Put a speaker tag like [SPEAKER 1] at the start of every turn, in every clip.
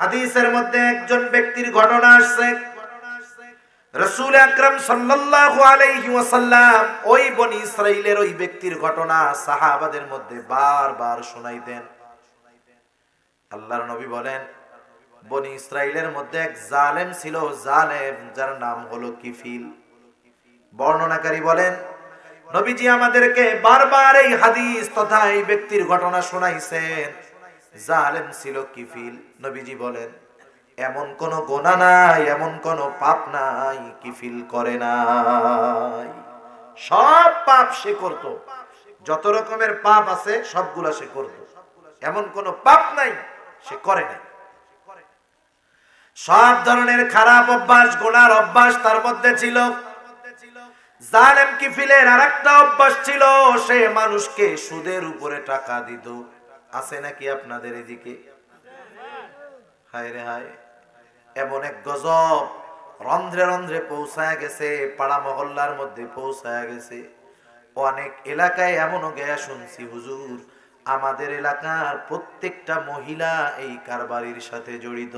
[SPEAKER 1] হাদিসের মধ্যে একজন ব্যক্তির ঘটনা আসছে। রসুল আকরাম সাল্লাল্লাহু আলাইহি ওয়াসাল্লাম ওই বনি ইসরাইলের ওই ব্যক্তির ঘটনা সাহাবাদের মধ্যে বারবার শোনাইতেন। আল্লাহর নবী বলেন, বনি ইসরাইলের মধ্যে এক জালেম ছিল, জালেম যার নাম হলো কিফিল। বর্ণনাকারী বলেন, নবীজি আমাদেরকে বারবার এই হাদিস তথা এই ব্যক্তির ঘটনা শোনাইছেন। জালেম ছিল কিফিল, নবীজি বলেন, এমন কোন গোনা নাই, এমন কোন পাপ নাই, কিফিল করে নাই। সব পাপ সে করত। যত রকমের পাপ আছে, সবগুলা সে করত। এমন কোন পাপ নাই, সে করে নাই। সব ধরনের খারাপ অভ্যাস, গোনার অভ্যাস তার মধ্যে ছিল। জালেম কিফিলের আরেকটা অভ্যাস ছিল, সে মানুষকে সুদের উপরে টাকা দিত। আছে নাকি আপনাদের এদিকে? হায় রে হায়। এমন এক গজব রন্ধ্রে রন্ধ্রে পৌঁছায় গেছে, পাড়া মহল্লার মধ্যে পৌঁছায় গেছে। অনেক এলাকায় এমনও গেয়া শুনছি, হুজুর, আমাদের এলাকার প্রত্যেকটা মহিলা এই কারবারির সাথে জড়িত।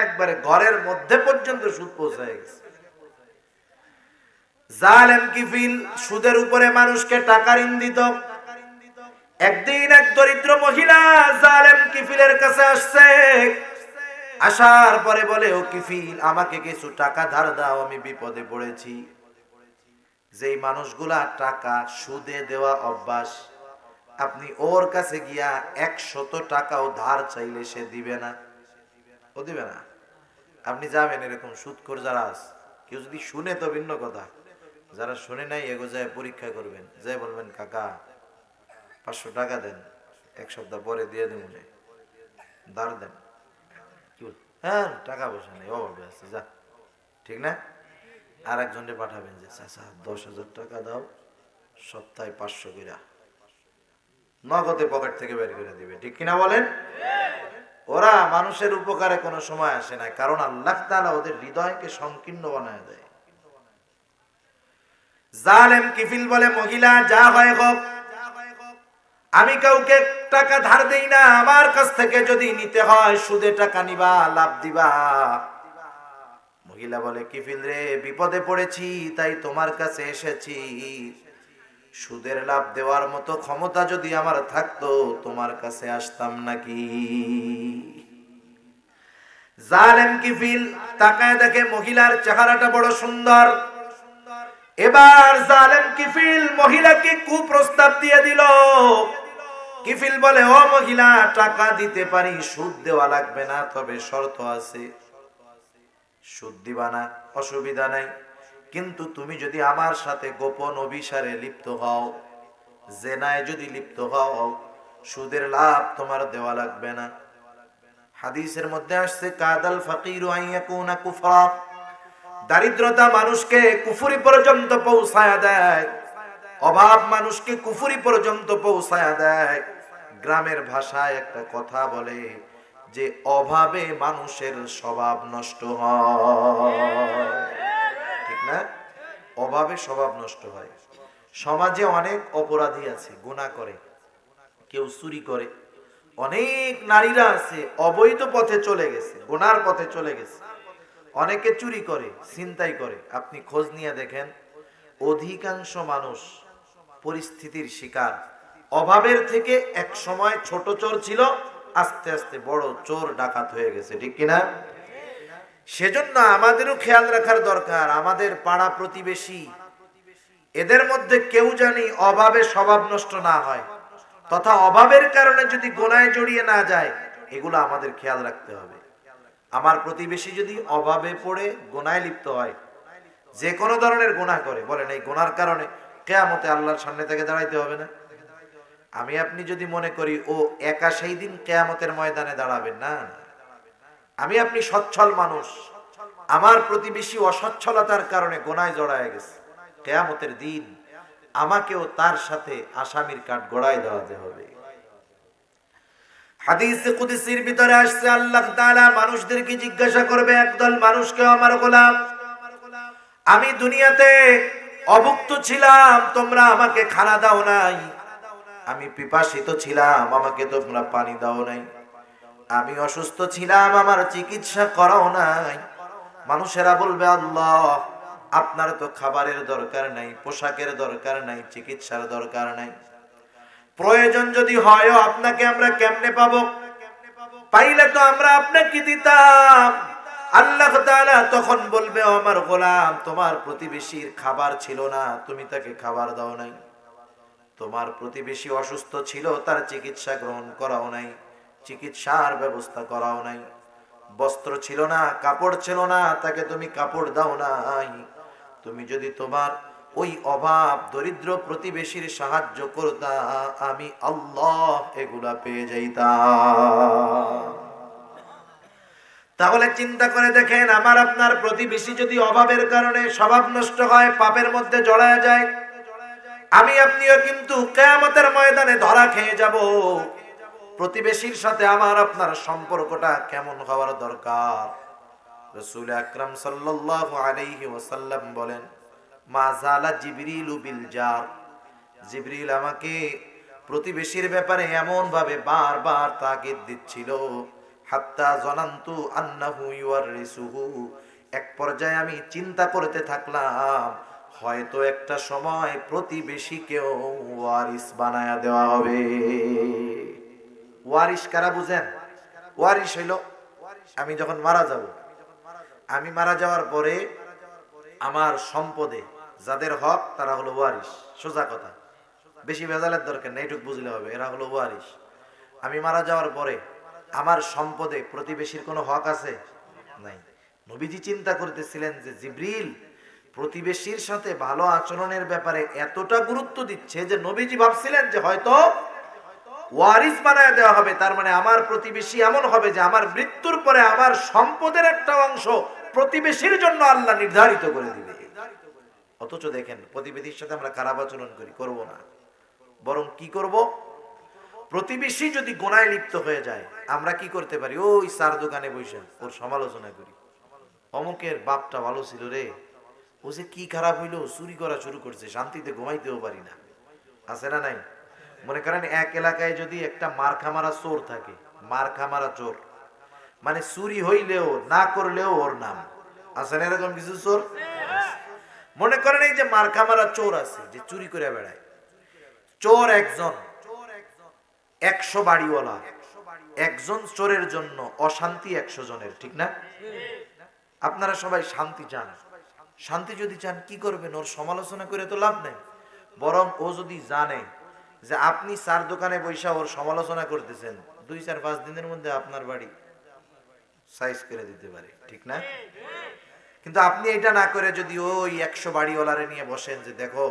[SPEAKER 1] একবারে ঘরের মধ্যে পর্যন্ত সুদ পৌঁছায় গেছে। জালেম কিফিল, সুদের উপরে মানুষকে টাকা ঋণ দিত একদিন এক দরিদ্র মহিলা জালেম কিফিলের কাছে আসছে। আসার পরে বলে, ও কিফিল, আমাকে কিছু টাকা ধার দাও, আমি বিপদে পড়েছি। যেই মানুষগুলা টাকা সুদে দেওয়া অভ্যাস, আপনি ওর কাছে গিয়া একশত টাকাও ধার চাইলে সে দিবে না। ও দিবে না। আপনি যাবেন এরকম সুদখোর যারা আছে কেউ যদি শুনে তো ভিন্ন কথা। যারা শুনে নাই এগো যায় পরীক্ষা করবেন। যাই বলবেন, কাকা পাঁচশো টাকা দেন এক সপ্তাহ পরে দিয়ে দেবো ধার দেন। হ্যাঁ টাকা পয়সা নেই অভাবে আছে যা। ঠিক না? আর একজনকে পাঠাবেন যে চাচা দশ হাজার টাকা দাও সপ্তাহে পাঁচশো করে। নগদে পকেট থেকে বের করে দিবে ঠিক কিনা বলেন? ওরা মানুষের উপকারে কোনো সময় আসে না কারণ আল্লাহ তাআলা ওদের হৃদয়কে সংকীর্ণ বানায় দেয়। জালেম কিফিল বলে মহিলা যা হয় হোক আমি কাউকে টাকা ধার দেই না, আমার কাছ থেকে যদি নিতে হয়, সুদে টাকা নিবা, লাভ দিবা। মহিলা বলে কিফিল রে, বিপদে পড়েছি, তাই তোমার কাছে এসেছি। সুদের লাভ দেওয়ার মতো ক্ষমতা যদি আমার থাকতো, তোমার কাছে আসতাম নাকি? জালেম কিফিল তাকায় দেখে মহিলার চেহারাটা বড় সুন্দর। এবার জালেম কিফিল মহিলাকে কুপ্রস্তাব দিয়ে দিল। কিফিল বলে, ও মহিলা, টাকা দিতে পারি, সুদ দেওয়া লাগবে না, তবে শর্ত আছে। সুদ দিবা না, অসুবিধা নাই। কিন্তু তুমি যদি আমার সাথে গোপন অভিসারে লিপ্ত হও, জেনায় যদি লিপ্ত হও, সুদের লাভ তোমার দেওয়া লাগবে না। হাদিসের মধ্যে আসছে, কাদাল ফাকির কুফরা। দারিদ্রতা মানুষকে কুফুরি পর্যন্ত পৌঁছায়া দেয়। অভাব মানুষকে কুফুরি পর্যন্ত পৌঁছায়া দেয়। গ্রামের ভাষায় একটা কথা বলে যে অভাবে মানুষের স্বভাব নষ্ট হয়। ঠিক না? অভাবে স্বভাব নষ্ট হয়। সমাজে অনেক অপরাধী আছে গুণা করে, কেউ চুরি করে। অনেক নারীরা আছে, অবৈধ পথে চলে গেছে, গুনার পথে চলে গেছে। অনেকে চুরি করে চিন্তাই করে। আপনি খোঁজ নিয়ে দেখেন, অধিকাংশ মানুষ পরিস্থিতির শিকার। অভাবের থেকে এক সময় ছোট চোর ছিল, আস্তে আস্তে বড় চোর ডাকাত হয়ে গেছে, ঠিক কিনা? সেজন্য আমাদেরও খেয়াল রাখার দরকার, আমাদের পাড়া প্রতিবেশী। এদের মধ্যে কেউ জানি অভাবে স্বভাব নষ্ট না হয়, তথা অভাবের কারণে যদি গোনায় জড়িয়ে না যায়, এগুলো আমাদের খেয়াল রাখতে হবে। আমার প্রতিবেশী যদি অভাবে পড়ে, গোনায় লিপ্ত হয়, যে কোনো ধরনের গোনা করে, বলেন এই গোনার কারণে, কেয়ামতে আল্লাহর সামনে থেকে দাঁড়াইতে হবে না। আমি আপনি যদি মনে করি, ও একা সেই দিন কেয়ামতের ময়দানে দাঁড়াবেন না। আমি আপনি সচ্ছল মানুষ। আমার প্রতিবেশী অসচ্ছলতার কারণে গোনায় জড়ায় গেছে। কেয়ামতের দিন আমাকেও তার সাথে আসামির কাঠ গড়ায় দেওয়াতে হবে। কুদিসির ভিতরে আসছে, আল্লাহ মানুষদেরকে জিজ্ঞাসা করবে, একদল আমি দুনিয়াতে অভুক্ত ছিলাম, তোমরা আমাকে খানা দাও নাই? আমি পিপাসিত ছিলাম, আমাকে তোমরা পানি দাও নাই। আমি অসুস্থ ছিলাম, আমার চিকিৎসা করাও নাই। মানুষেরা বলবে, আল্লাহ, আপনার তো খাবারের দরকার নাই, পোশাকের দরকার নাই, চিকিৎসার দরকার নাই। প্রয়োজন যদি হয়, আপনাকে আমরা কেমনে পাবো? পাইলে তো আমরা আপনাকে দিতাম। আল্লাহ তখন বলবে আমার গোলাম, তোমার প্রতিবেশীর খাবার ছিল না, তুমি তাকে খাবার দাও নাই। তোমার প্রতিবেশী অসুস্থ ছিল, তার চিকিৎসা গ্রহণ করাও নাই, চিকিৎসার ব্যবস্থা করাও নাই। বস্ত্র ছিল না, কাপড় ছিল না, তাকে তুমি কাপড় দাও নাই। তুমি যদি তোমার ওই অভাব, দরিদ্র প্রতিবেশীর সাহায্য করতা, আমি আল্লাহ এগুলা পেয়ে যাইতাম। তাহলে চিন্তা করে দেখেন, আমার আপনার প্রতিবেশী যদি অভাবের কারণে স্বভাব নষ্ট হয়, পাপের মধ্যে জড়ায় যায় আমি আপনিও কিন্তু কেয়ামতের ময়দানে ধরা খেয়ে যাব। প্রতিবেশীর সাথে আমার আপনার সম্পর্কটা কেমন হওয়ার দরকার? রসুল আকরাম সাল্লাল্লাহু আলাইহি ওয়াসাল্লাম বলেন, মা জালা জিবরিল বিল জার। জিবরিল আমাকে প্রতিবেশীর ব্যাপারে এমন ভাবে বারবার তাগিদ দিচ্ছিল, হাত্তা জনান্তু আন্নাহু ইউয়ারিসুহু। এক পর্যায়ে আমি চিন্তা করতে থাকলাম হয়তো একটা সময় প্রতিবেশীকেও ওয়ারিস বানায়া দেওয়া হবে। ওয়ারিস কারা বুঝেন? ওয়ারিস হইল, আমি যখন মারা যাব, আমি মারা যাওয়ার পরে আমার সম্পদে যাদের হক, তারা হলো ওয়ারিস সোজা কথা। বেশি ভেজালের দরকার নেই, এটুক বুঝলে হবে, এরা হলো ওয়ারিস আমি মারা যাওয়ার পরে আমার সম্পদে প্রতিবেশীর কোনো হক আছে? নাই। নবীজি চিন্তা করতেছিলেন যে জিব্রিল প্রতিবেশীর সাথে ভালো আচরণের ব্যাপারে এতটা গুরুত্ব দিচ্ছে যে নবীজি ভাবছিলেন যে হয়তো ওয়ারিস বানায় দেওয়া হবে। তার মানে আমার প্রতিবেশী এমন হবে যে আমার মৃত্যুর পরে আমার সম্পদের একটা অংশ প্রতিবেশীর জন্য আল্লাহ নির্ধারিত করে দিবে। অথচ দেখেন, প্রতিবেশীর সাথে আমরা খারাপ আচরণ করি, করব না। বরং কি করব? প্রতিবেশী যদি গোনায় লিপ্ত হয়ে যায়, আমরা কি করতে পারি? ওই সার দোকানে বসে ওর সমালোচনা করি। অমুকের বাপটা ভালো ছিল রে। যে কি খারাপ হইল, চুরি করা শুরু করছে, শান্তিতে ঘুমাইতেও পারি না। আছে না নাই? মনে করেন এক এলাকায় যদি একটা মার্খা মারা চোর থাকে মার্খা মারা চোর মানে চুরি হইলেও, না করলেও ওর নাম। আছে না এরকম কিছু চোর? মনে করেন এই যে মার্খা মারা চোর আছে, যে চুরি করে বেড়ায়। চোর একজন, একশো বাড়িওয়ালা, একজন চোরের জন্য অশান্তি একশো জনের, ঠিক না? আপনারা সবাই শান্তি চান। শান্তি যদি চান, কি করবেন? ওর সমালোচনা করে তো লাভ নেই। বরং ও যদি জানে যে আপনি চার দোকানে বৈশা ওর সমালোচনা করতেছেন, দুই চার পাঁচ দিনের মধ্যে আপনার বাড়ি সাইজ করে দিতে পারে, ঠিক না? কিন্তু আপনি এটা না করে যদি ওই একশো বাড়িওয়ালারে নিয়ে বসেন যে দেখো,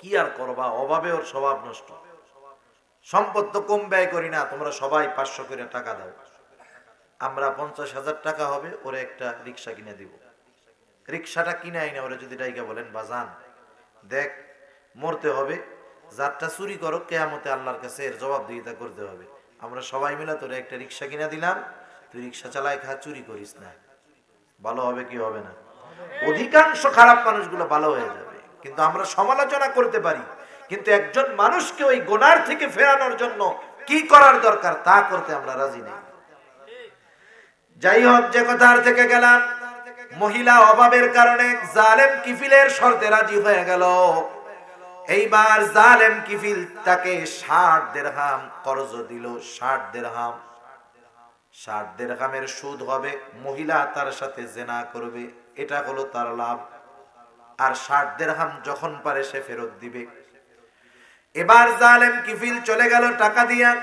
[SPEAKER 1] কি আর করবা? অভাবে ওর স্বভাব নষ্ট। সম্পদ তো কম ব্যয় করি না, তোমরা সবাই পাঁচশো করে টাকা দাও। আমরা পঞ্চাশ হাজার টাকা হবে, ওরে একটা রিক্সা কিনে দিব। রিক্সাটা কিনে আইনা ওরা যদি ডাইকা বলেন, বাজান, দেখ, মরতে হবে যারটা চুরি করো, কেয়ামতে আল্লাহর কাছে এর জবাবদিহিতা করতে হবে। আমরা সবাই মিলে তোরে একটা রিক্সা কিনে দিলাম, তুই রিক্সা চালাই খা, চুরি করিস না। ভালো হবে কি হবে না? অধিকাংশ খারাপ মানুষগুলো ভালো হয়ে যাবে। কিন্তু আমরা সমালোচনা করতে পারি, কিন্তু একজন মানুষকে ওই গোনার থেকে ফেরানোর জন্য কি করার দরকার, তা করতে আমরা রাজি নেই। যাই হোক, যে কথার থেকে গেলাম মহিলা অভাবের কারণে জালেম কিফিলের শর্তে রাজি হয়ে গেল। এইবার জালেম কিফিল তাকে ষাট দেড়হাম কর্জ দিল, ষাট দেড়হাম। ষাট দেড়হামের সুদ হবে, মহিলা তার সাথে জেনা করবে, এটা হলো তার লাভ। আর ষাট দেড়হাম যখন পারে সে ফেরত দিবে। এবার জালেম কিফিল চলে গেল টাকা দিয়া।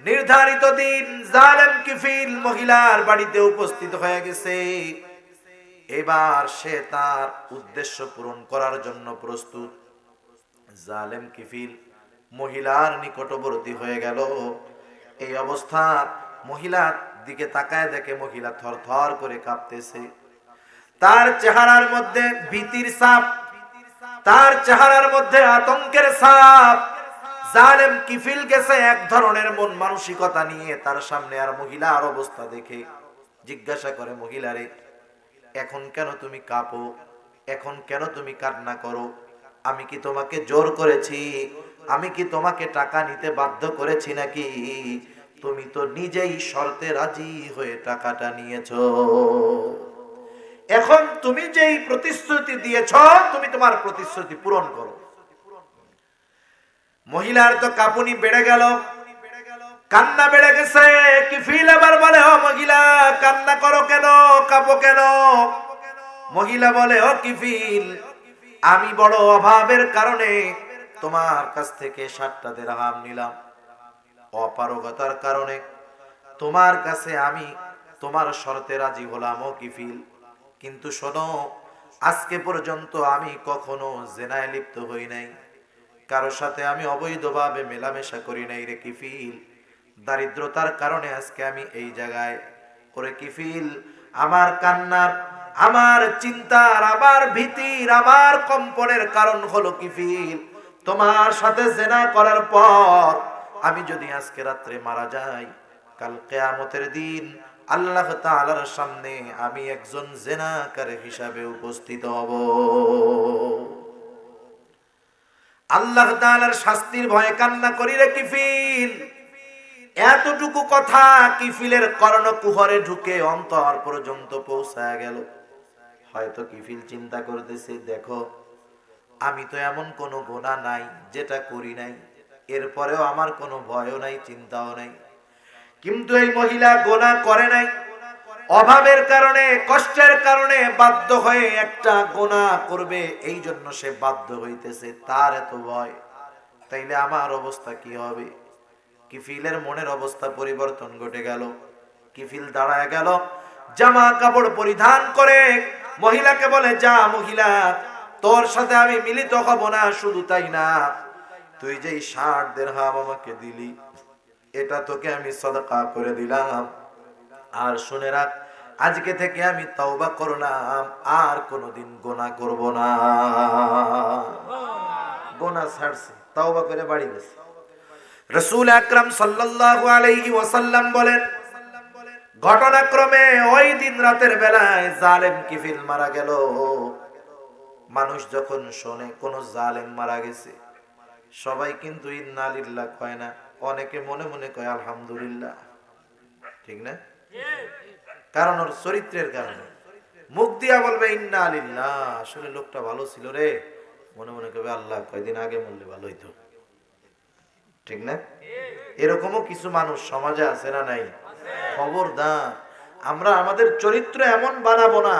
[SPEAKER 1] নির্ধারিত দিন জালেম কিফিল মহিলার বাড়িতে উপস্থিত হয়ে গেছে। এবার সে তার উদ্দেশ্য পূরণ করার জন্য প্রস্তুত। জালেম কিফিল মহিলার নিকটবর্তী হয়ে গেল। এই অবস্থা মহিলার দিকে তাকায় দেখে মহিলা থর থর করে কাঁপতেছে। তার চেহারার মধ্যে ভীতির সাপ তার চেহারার মধ্যে আতঙ্কের সাপ জালেম কিফিল গেছে এক ধরনের মন মানসিকতা নিয়ে তার সামনে আর মহিলার অবস্থা দেখে। জিজ্ঞাসা করে মহিলারে এখন কেন তুমি কাঁপো? এখন কেন তুমি কান্না করো? আমি কি তোমাকে জোর করেছি? আমি কি তোমাকে টাকা নিতে বাধ্য করেছি নাকি? তুমি তো নিজেই শর্তে রাজি হয়ে টাকাটা নিয়েছো। এখন তুমি যেই প্রতিশ্রুতি দিয়েছ, তুমি তোমার প্রতিশ্রুতি পূরণ করো। মহিলার তো কাপুনি বেড়ে গেল। কান্না বেড়ে গেছে। কি ফিল এবার বলে, ও মহিলা, কান্না করো কেন? কাপো কেন? মহিলা বলে, ও কি ফিল আমি বড় অভাবের কারণে তোমার কাছ থেকে সাতটা দেড়হাম নিলাম। অপারগতার কারণে তোমার কাছে আমি তোমার শর্তে রাজি হলাম, ও কি ফিল কিন্তু শোনো, আজকে পর্যন্ত আমি কখনো জেনায় লিপ্ত হই নাই। কারোর সাথে আমি অবৈধভাবে মেলামেশা করি নাই রে কিফিল দারিদ্রতার কারণে আজকে আমি এই জায়গায় করে কিফিল আমার কান্নার, আমার চিন্তার, আমার ভীতির, আমার কম্পনের কারণ হলো কিফিল তোমার সাথে জেনা করার পর আমি যদি আজকে রাত্রে মারা যাই, কাল কেয়ামতের দিন আল্লাহ তাআলার সামনে আমি একজন জেনাকার হিসাবে উপস্থিত হব। আল্লাহ তাআলার শাস্তির ভয়ে কান্না করি রে কিফিল এতটুকু কথা কিফিলের কর্ণকুহরে ঢুকে অন্তর পর্যন্ত পৌঁছায় গেল। হয়তো কিফিল চিন্তা করতেছে, দেখো, আমি তো এমন কোনো গোনা নাই, যেটা করি নাই। এরপরেও আমার কোনো ভয়ও নাই, চিন্তাও নাই। কিন্তু এই মহিলা গোনা করে নাই। অভাবের কারণে, কষ্টের কারণে বাধ্য হয়ে একটা গোনা করবে এই জন্য সে বাধ্য হইতেছে। তার এত ভয়। তাইলে আমার অবস্থা কি হবে? কিফিলের মনের অবস্থা পরিবর্তন ঘটে গেল। কিফিল দাঁড়ায় গেল। জামা কাপড় পরিধান করে মহিলাকে বলে যা মহিলা তোর সাথে আমি মিলিত হব না শুধু তাই না। তুই যেই ষাট দেড়হাম আমাকে দিলি এটা তোকে আমি সদকা করে দিলাম। আর শুনে রাখ আজকে থেকে আমি তওবা করলাম আর কোনোদিন গোনা করব না। গোনা ছাড়ছে তওবা করে বাড়ি গেছে। রসুল আকরাম সাল্লাল্লাহু আলাইহি ওয়াসাল্লাম বলেন, ঘটনাক্রমে ওই দিন রাতের বেলায় জালেম কিফিল মারা গেল। মানুষ যখন শোনে, কোন জালেম মারা গেছে। সবাই কিন্তু ইন্না লিল্লাহ কয় না, অনেকে মনে মনে কয় আলহামদুলিল্লাহ। ঠিক না? কারণ ওর চরিত্রের কারণে। মুখ দিয়া বলবে, ইন্না আলিল্লাহ আসলে লোকটা ভালো ছিল রে। মনে মনে করবে আল্লাহ, কয়দিন আগে বললে ভালো হইতো। ঠিক না? এরকমও কিছু মানুষ সমাজে আছে না নাই? খবরদার। আমরা আমাদের চরিত্র এমন বানাবো না,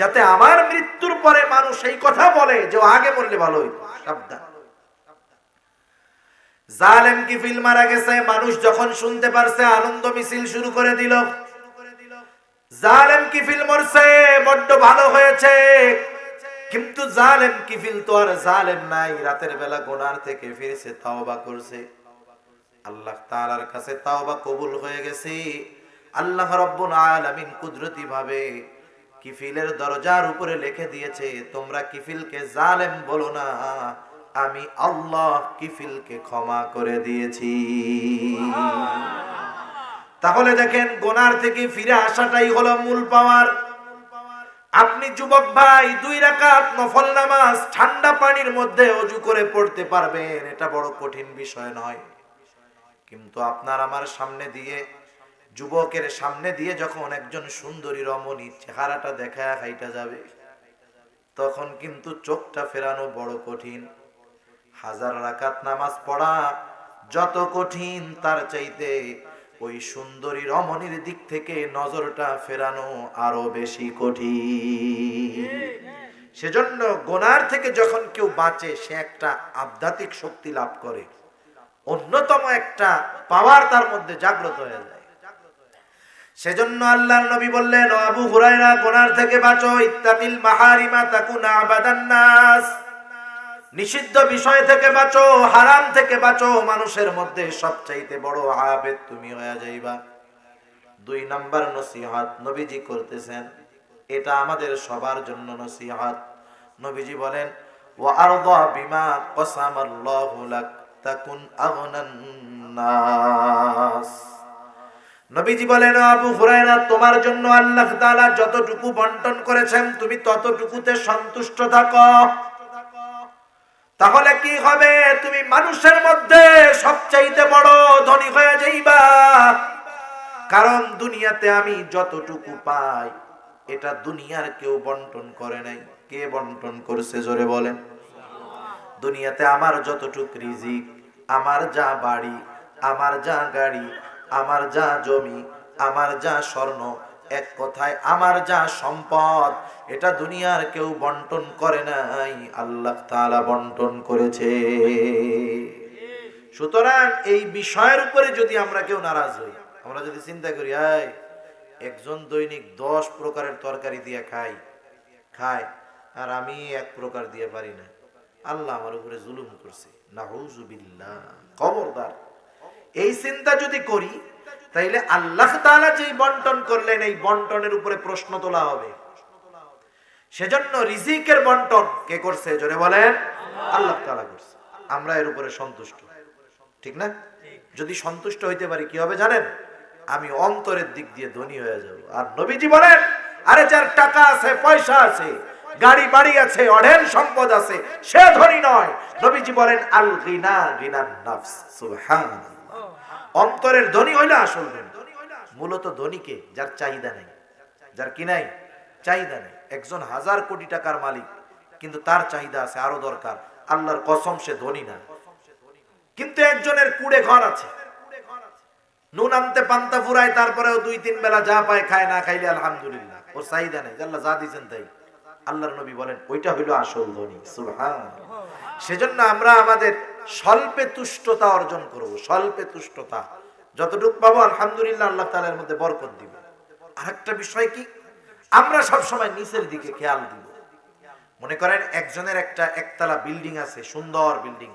[SPEAKER 1] যাতে আমার মৃত্যুর পরে মানুষ এই কথা বলে যে আগে বললে ভালো হইতো। সাবধান। জালেম কি ফিল মারা গেছে? মানুষ যখন শুনতে পারছে, আনন্দ মিছিল শুরু করে দিল। জালেম কি ফিল মরছে? বড্ড ভালো হয়েছে। কিন্তু জালেম কি ফিল? তো আর জালেম নাই। রাতের বেলা গোনার থেকে ফিরেছে, তাওবা করছে। আল্লাহ তাআলার কাছে তাওবা কবুল হয়ে গেছে। আল্লাহ রব্বুল আলামিন কুদরতি ভাবে কিফিলের দরজার উপরে লিখে দিয়েছে, তোমরা কিফিলকে জালেম বলো না, আমি আল্লাহ কিফিলকে ক্ষমা করে দিয়েছি। তাহলে দেখেন গোনার থেকে ফিরে আসাটাই হলো মূল পাওয়ার। আপনি যুবক ভাই, দুই রাকাত নফল নামাজ ঠান্ডা পানির মধ্যে অজু করে পড়তে পারবেন, এটা বড় কঠিন বিষয় নয়। কিন্তু আপনার আমার সামনে দিয়ে, যুবকের সামনে দিয়ে যখন একজন সুন্দরী রমণী চেহারাটা দেখা হাইটা যাবে, তখন কিন্তু চোখটা ফেরানো বড় কঠিন। হাজার রাকাত নামাজ পড়া যত কঠিন, তার চাইতে ওই সুন্দরী রমণীর দিক থেকে নজরটা ফেরানো আরও বেশি কঠিন। সেজন্য গোনার থেকে যখন কেউ বাঁচে, সে একটা আধ্যাত্মিক শক্তি লাভ করে। অন্যতম একটা পাওয়ার তার মধ্যে জাগ্রত হয়ে যায়। সেজন্য আল্লাহর নবী বললেন আবু হুরায়রা, গোনার থেকে বাঁচো, ইত্তাকিল মাহারিমা তাকুনা আবাদান নাস। নিষিদ্ধ বিষয় থেকে বাঁচো, হারাম থেকে বাঁচো, মানুষের মধ্যে সবচাইতে বড় আবেদ তুমি হয়ে যাইবা। দুই নাম্বার নসিহত নবীজি করতেছেন, এটা আমাদের সবার জন্য নসিহত। নবীজি বলেন, ওয়া আরদা বিমা কসামাল্লাহু লাক। তাকুন আগনান নবীজি বলেন আবু হুরায়রা, তোমার জন্য আল্লাহ তাআলা যতটুকু বন্টন করেছেন, তুমি ততটুকুতে সন্তুষ্ট থাকো। তাহলে কি হবে? তুমি মানুষের মধ্যে সবচাইতে বড় ধনী হয়ে যাইবা। কারণ দুনিয়াতে আমি যতটুকু পাই, এটা দুনিয়ার কেউ বন্টন করে নাই। কে বন্টন করছে জোরে বলেন? দুনিয়াতে আমার যতটুক রিজিক আমার যা বাড়ি, আমার যা গাড়ি, আমার যা জমি, আমার যা স্বর্ণ, এক কথায় আমার যা সম্পদ, এটা দুনিয়ার কেউ বন্টন করে নাই, আল্লাহ তাআলা বন্টন করেছে। সুতরাং এই বিষয়ের উপরে যদি আমরা কেউ নারাজ হই, আমরা যদি চিন্তা করি আয় একজন দৈনিক দশ প্রকারের তরকারি দিয়ে খাই, খায়, আর আমি এক প্রকার দিয়ে পারি না। আল্লাহ আমার উপরে জুলুম করছে। নাহুজুবিল্লাহ খবরদার। এই চিন্তা যদি করি, তাইলে আল্লাহ তাআলা যেই বন্টন করলেন, এই বন্টনের উপরে প্রশ্ন তোলা হবে। সেজন্য রিজিকের বন্টন কে করছে? জোরে বলেন, আল্লাহ তাআলা করছে। আমরা এর উপরে সন্তুষ্ট। ঠিক না? যদি সন্তুষ্ট হইতে পারি, কি হবে জানেন? আমি অন্তরের দিক দিয়ে ধনী হয়ে যাব। আর নবীজি বলেন, আরে যার টাকা আছে, পয়সা আছে গাড়ি বাড়ি আছে, অঢেল সম্পদ আছে, সে ধনী নয়। নবীজি বলেন, আল গিনা গিনান নাফস, সুবহানাল্লাহ। অন্তরের ধনী হইলে আসল ধনী। মূলত ধনীকে যার চাহিদা নেই, যার কি নাই? চাহিদা নেই। একজন হাজার কোটি টাকার মালিক, কিন্তু তার চাহিদা আছে, আরও দরকার। আল্লাহর কসম, সে ধনী না। কিন্তু একজনের কুড়ে ঘর আছে। নুন আনতে পান্তা ফুরায়, তারপরেও দুই তিন বেলা যা পায়, খায়, না খাইলে আলহামদুলিল্লাহ। ওর চাহিদা নেই আল্লাহ যা দিয়েছেন তাই। আল্লাহর নবী বলেন, ওইটা হইল আসল ধনী সুবহান সেজন্য আমরা আমাদের স্বল্পে তুষ্টতা অর্জন করব, স্বল্পে তুষ্টতা। যতটুকু পাবো, আলহামদুলিল্লাহ, আল্লাহ তাআলার মধ্যে বরকত দিব। আরেকটা বিষয় কি? আমরা সব সময় নিচের দিকে খেয়াল দিব। মনে করেন, একজনের একটা একতলা বিল্ডিং আছে, সুন্দর বিল্ডিং।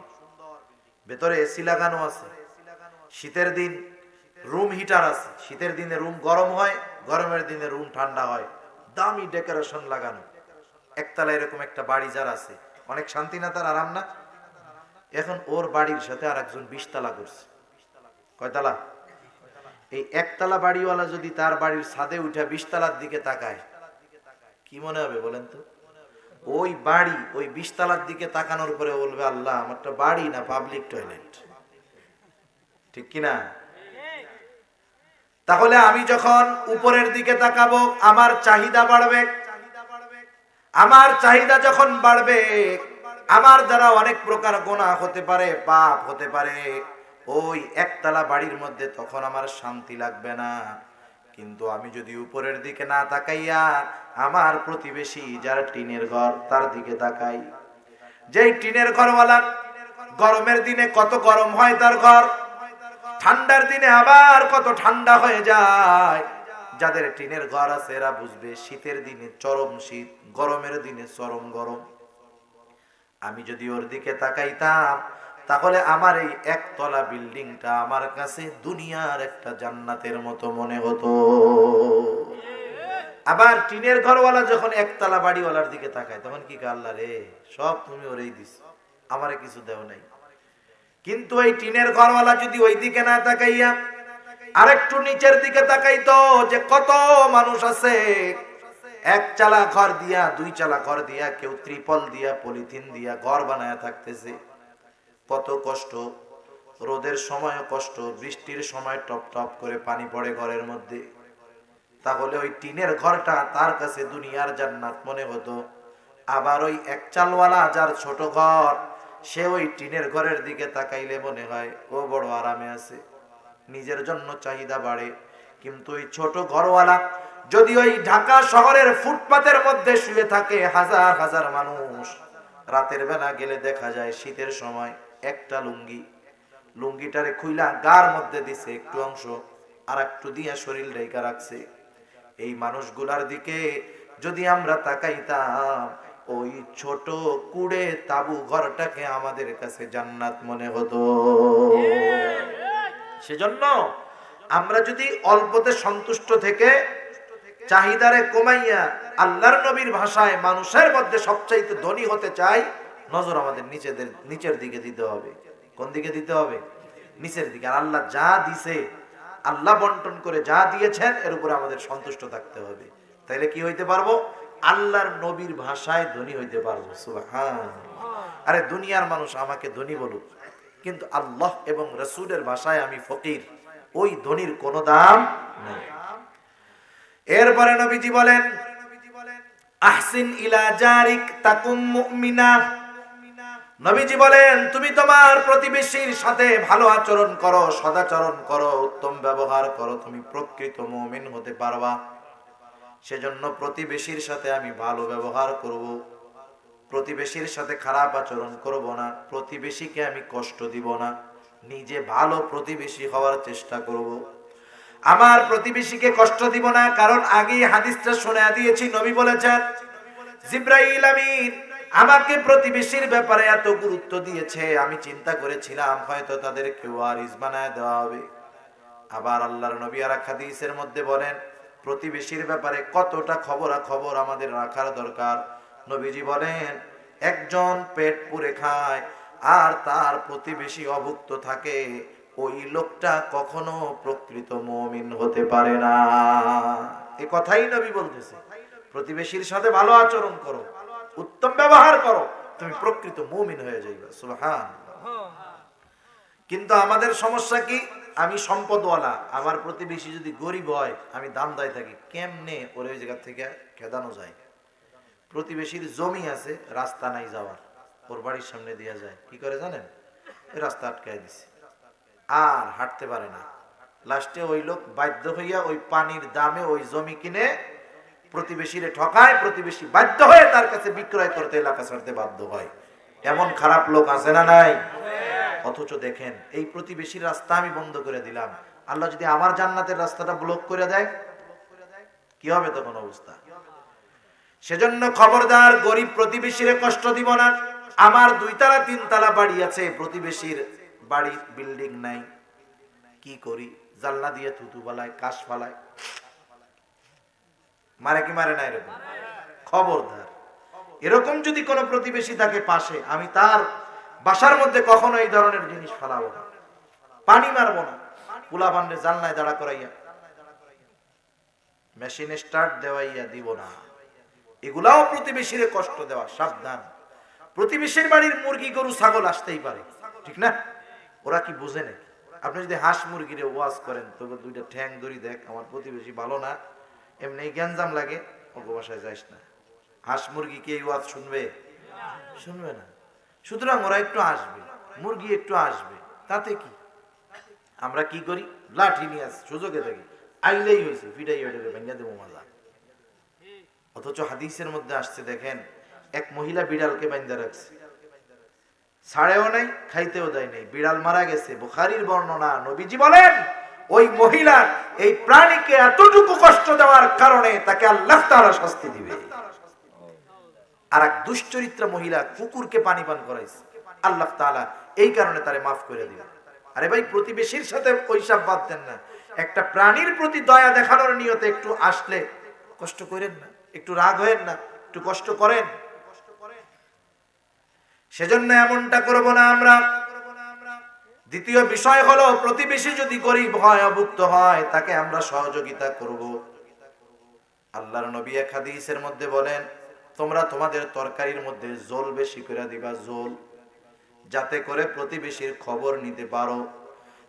[SPEAKER 1] ভেতরে এসি লাগানো আছে। শীতের দিন রুম হিটার আছে। শীতের দিনে রুম গরম হয়, গরমের দিনে রুম ঠান্ডা হয়। দামি ডেকোরেশন লাগানো। একতলা এরকম একটা বাড়ি যার আছে। অনেক শান্তি না, তার আরাম না? এখন ওর বাড়ির সাথে আর একজন বিশতলা করছে। কয়তলা? এই একতলা বাড়িওয়ালা যদি তার বাড়ির ছাদে উঠে বিশতলার দিকে তাকায়, কি মনে হবে বলেন তো? ওই বাড়ি, ওই বিশতলার দিকে তাকানোর পরে বলবে, আল্লাহ, আমারটা বাড়ি না পাবলিক টয়লেট ঠিক কিনা তাহলে আমি যখন উপরের দিকে তাকাবো, আমার চাহিদা বাড়বে আমার চাহিদা যখন বাড়বে, আমার দ্বারা অনেক প্রকার গোনা হতে পারে, পাপ হতে পারে। ওই একতলা বাড়ির মধ্যে তখন আমার শান্তি লাগবে না। কিন্তু আমি যদি উপরের দিকে না তাকাইয়া আমার প্রতিবেশী যার টিনের ঘর, তার দিকে তাকাই। যেই টিনের ঘরওয়ালা, গরমের দিনে কত গরম হয় তার ঘর, ঠান্ডার দিনে আবার কত ঠান্ডা হয়ে যায়। যাদের টিনের ঘর আছে, এরা বুঝবে শীতের দিনে চরম শীত, গরমের দিনে চরম গরম। আমি যদি ওর দিকে তাকাইতাম, তাহলে আমার এই একতলা বিল্ডিংটা আমার কাছে দুনিয়ার একটা জান্নাতের মতো মনে হতো। আবার টিনের ঘরওয়ালা যখন একতলা বাড়িওয়ালার দিকে তাকায়, তখন কি আল্লাহ রে, সব তুমি ওরেই দিস, আমারে কিছু দেও নাই। কিন্তু এই টিনের ঘরওয়ালা যদি ওই দিকে না তাকাইয়া আরেকটু নিচের দিকে তাকাইতো যে কত মানুষ আছে। এক চালা ঘর দিয়া, দুই চালা ঘর দিয়া, কেউ ত্রিপল দিয়া, পলিথিন দিয়া, ঘর বানায় থাকতেছে। কত কষ্ট, রোদের সময় কষ্ট, বৃষ্টির সময় টপ টপ করে পানি পড়ে ঘরের মধ্যে। তাহলে ওই টিনের ঘরটা তার কাছে দুনিয়ার জান্নাত মনে হতো। আবার ওই এক চালওয়ালা যার ছোট ঘর, সে ওই টিনের ঘরের দিকে তাকাইলে মনে হয়, ও বড় আরামে আছে। নিজের জন্য চাহিদা বাড়ে। কিন্তু ওই ছোট ঘরওয়ালা যদি ওই ঢাকা শহরের ফুটপাতের মধ্যে শুয়ে থাকে হাজার হাজার মানুষ, রাতের বেলা গেলে দেখা যায় শীতের সময় একটা লুঙ্গি। লুঙ্গিটারে খুইলা গার মধ্যে দিছে একটু অংশ, আর একটু দিয়া শরীর রেখা রাখছে। এই মানুষগুলার দিকে যদি আমরা তাকাইতাম, ওই ছোট কুড়ে তাবু ঘরটাকে আমাদের কাছে জান্নাত মনে হতো। সেজন্য আমরা যদি অল্পতে সন্তুষ্ট থেকে চাহিদারে কমাইয়া আল্লাহর নবীর ভাষায় মানুষের মধ্যে সবচাইতে ধনী হতে চাই, নজর আমাদের নিচেদের, নিচের দিকে দিতে হবে। কোন দিকে দিতে হবে? নিচের দিকে। আর আল্লাহ যা দিছে, আল্লাহ বন্টন করে যা দিয়েছেন, এর উপরে আমাদের সন্তুষ্ট থাকতে হবে। তাইলে কি হইতে পারব? আল্লাহর নবীর ভাষায় ধনী হইতে পারব। আরে দুনিয়ার মানুষ আমাকে ধনী বলুক। কিন্তু আল্লাহ এবং রসুলের ভাষায় আমি ফকির। ওই ধনির কোনো দাম নেই। এরপরে নবীজি বলেন, আহসিন ইলা তাকুম মুমিনা। নবীজি বলেন, তুমি তোমার প্রতিবেশীর সাথে ভালো আচরণ করো, সদাচরণ করো, উত্তম ব্যবহার করো, তুমি প্রকৃত মুমিন হতে পারবা। সেজন্য প্রতিবেশীর সাথে আমি ভালো ব্যবহার করব। প্রতিবেশীর সাথে খারাপ আচরণ করব না, প্রতিবেশীকে আমি কষ্ট দিব না, নিজে ভালো প্রতিবেশী হওয়ার চেষ্টা করব। আমার প্রতিবেশীকে কষ্ট দিব না, কারণ আগেই হাদিসটা শুনে দিয়েছি, নবী বলেছেন, জিব্রাইল আমিন, আমাকে প্রতিবেশীর ব্যাপারে এত গুরুত্ব দিয়েছে, আমি চিন্তা করেছিলাম, হয়তো তাদের কেউ আর ইসবানায় দেওয়া হবে। আবার আল্লাহর নবী আর হাদিসের মধ্যে বলেন, প্রতিবেশীর ব্যাপারে কতটা খবরা খবর আমাদের রাখার দরকার নবীজি বলেন, একজন পেট পুরে খায় আর তার প্রতিবেশী অভুক্ত থাকে, ওই লোকটা কখনো প্রকৃত মমিন হতে পারে না। এ কথাই নবী বলতেছে, প্রতিবেশীর সাথে ভালো আচরণ করো, উত্তম ব্যবহার করো, তুমি প্রকৃত মুমিন হয়ে যাইবা। সুবহান কিন্তু আমাদের সমস্যা কি? আমি সম্পদওয়ালা, আমার প্রতিবেশী যদি গরিব হয়, আমি দাম দায় থাকি, কেমনে ওর ওই জায়গা থেকে খেদানো যায়? প্রতিবেশীর জমি আছে, রাস্তা নাই যাওয়ার। ওর বাড়ির সামনে দিয়া যায়। কি করে জানেন? রাস্তা আটকায় দিছে। আর হাঁটতে পারে না। লাস্টে ওই লোক বাধ্য হইয়া ওই পানির দামে ওই জমি কিনে প্রতিবেশীরে ঠকায়। প্রতিবেশী বাধ্য হয়ে তার কাছে বিক্রয় করতে, এলাকা ছাড়তে বাধ্য হয়। এমন খারাপ লোক আছে না নাই? অথচ দেখেন, এই প্রতিবেশীর রাস্তা আমি বন্ধ করে দিলাম। আল্লাহ যদি আমার জান্নাতের রাস্তাটা ব্লক করে দেয়, কি হবে তখন অবস্থা? সেজন্য খবরদার গরিব প্রতিবেশীরে কষ্ট দিব না। আমার দুই তালা তিন তালা বাড়ি আছে, প্রতিবেশীর বাড়ি বিল্ডিং নাই। কি করি? জানলা দিয়ে থুতু বালায় কাশ ফালায় মারে কি মারে না এরকম? খবরদার। এরকম যদি কোনো প্রতিবেশী থাকে পাশে, আমি তার বাসার মধ্যে কখনো এই ধরনের জিনিস ফেলাবো না। পানি মারবো না। পুলা পান্ডে জানলায় দাঁড়া করাইয়া। মেশিনে স্টার্ট দেওয়াইয়া দিব না। এগুলাও প্রতিবেশীরে কষ্ট দেওয়া সাবধান। প্রতিবেশীর বাড়ির মুরগি, গরু, ছাগল আসতেই পারে। ঠিক না? ওরা কি বুঝে নাকি? আপনি যদি হাঁস মুরগিরে ওয়াজ করেন তবে দুইটা ঠ্যাং ধরি দেখ, আমার প্রতিবেশী ভালো না। এমনি গ্যাঞ্জাম লাগে ওকে বাসায় যাইস না। হাঁস মুরগি কে ওয়াজ শুনবে? শুনবে না। সুতরাং ওরা একটু আসবে, মুরগি একটু আসবে। তাতে কি? আমরা কি করি? লাঠি নিয়ে সুযোগে থাকি। আইলেই হয়েছে ফিটাই ভেঙে দেবো মজা অথচ হাদিসের মধ্যে আসছে, দেখেন, এক মহিলা বিড়ালকে বাইন্দা রাখছে। ছাড়েও নাই, খাইতেও দেয় নাই। বিড়াল মারা গেছে, বুখারির বর্ণনা, নবীজি বলেন, ওই মহিলা এই প্রাণীকে এতটুকু কষ্ট দেওয়ার কারণে তাকে আল্লাহ তাআলা শাস্তি দিবে। আর এক দুশ্চরিত্র মহিলা কুকুরকে পানি পান করাইছে। আল্লাহ তাআলা এই কারণে তারে মাফ করে দিবে। আরে ভাই, প্রতিবেশীর সাথে ওইসব বাদ দেন না। একটা প্রাণীর প্রতি দয়া দেখানোর নিয়তে একটু আসলে কষ্ট করেন না। একটু রাগ হয়েন না, একটু কষ্ট করেন। সেজন্য এমনটা করব না আমরা। দ্বিতীয় বিষয় হলো, প্রতিবেশী যদি গরিব হয়, অভুক্ত হয়, তাকে আমরা সহযোগিতা করব। আল্লাহর নবী এক হাদিসের মধ্যে বলেন, তোমরা তোমাদের তরকারির মধ্যে জোল বেশি করে দিবা, জোল। যাতে করে প্রতিবেশীর খবর নিতে পারো।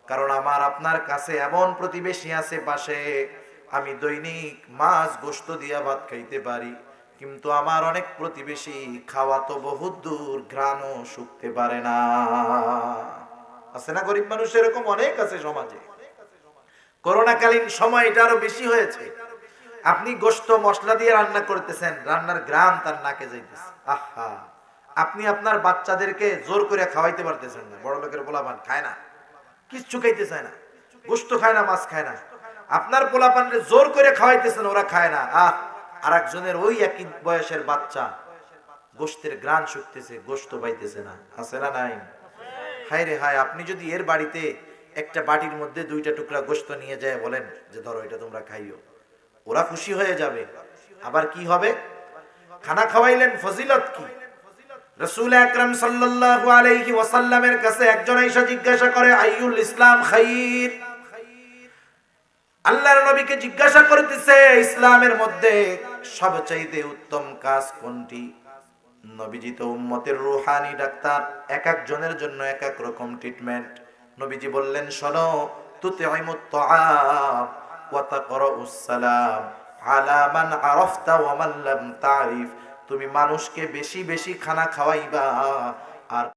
[SPEAKER 1] কারণ আমার আপনার কাছে এমন প্রতিবেশী আছে পাশে। আমি দৈনিক মাছ গোস্ত দিয়া ভাত খাইতে পারি, কিন্তু আমার অনেক প্রতিবেশী খাওয়া তো বহুত দূর, ঘ্রাণও শুকতে পারে না। আছে না গরিব মানুষ? এরকম অনেক আছে সমাজে। করোনাকালীন সময় এটা আরও বেশি হয়েছে। আপনি গোস্ত মশলা দিয়ে রান্না করতেছেন, রান্নার গ্রাম তার নাকে যাইতেছে। আহা! আপনি আপনার বাচ্চাদেরকে জোর করে খাওয়াইতে পারতেছেন না। বড় লোকের পোলাপান খায় না, কিচ্ছু খাইতে চায় না গোস্ত খায় না, মাছ খায় না। আপনার পোলাপানরে জোর করে খাওয়াইতেছেন, ওরা খায় না। আহ আর একজনের ওই একই বয়সের বাচ্চা গোস্তের গ্রান শুকতেছে গোস্ত পাইতেছে না। আছে না নাই? হায় রে হায়, আপনি যদি এর বাড়িতে একটা বাটির মধ্যে দুইটা টুকরা গোস্ত নিয়ে যায় বলেন যে, ধরো, এটা তোমরা খাইও। ওরা খুশি হয়ে যাবে। আবার কি হবে? খানা খাওয়াইলেন ফজিলত কি? রসুল আকরাম সাল্লাল্লাহু আলাইহি ওয়াসাল্লামের কাছে একজন এসে জিজ্ঞাসা করে, আইয়ুল ইসলাম খাইর? আল্লাহর নবীকে জিজ্ঞাসা করতেছে, ইসলামের মধ্যে সবচাইতে উত্তম কাজ কোনটি? নবীজি তো উম্মতের রুহানি ডাক্তার, এক একজনের জন্য এক এক রকম ট্রিটমেন্ট নবীজি বললেন, শোনো তাকরাউস সালাম আলা মান আরাফতা ওয়া মান লাম তারিফ। তুমি মানুষকে বেশি বেশি খানা খাওয়াইবা আর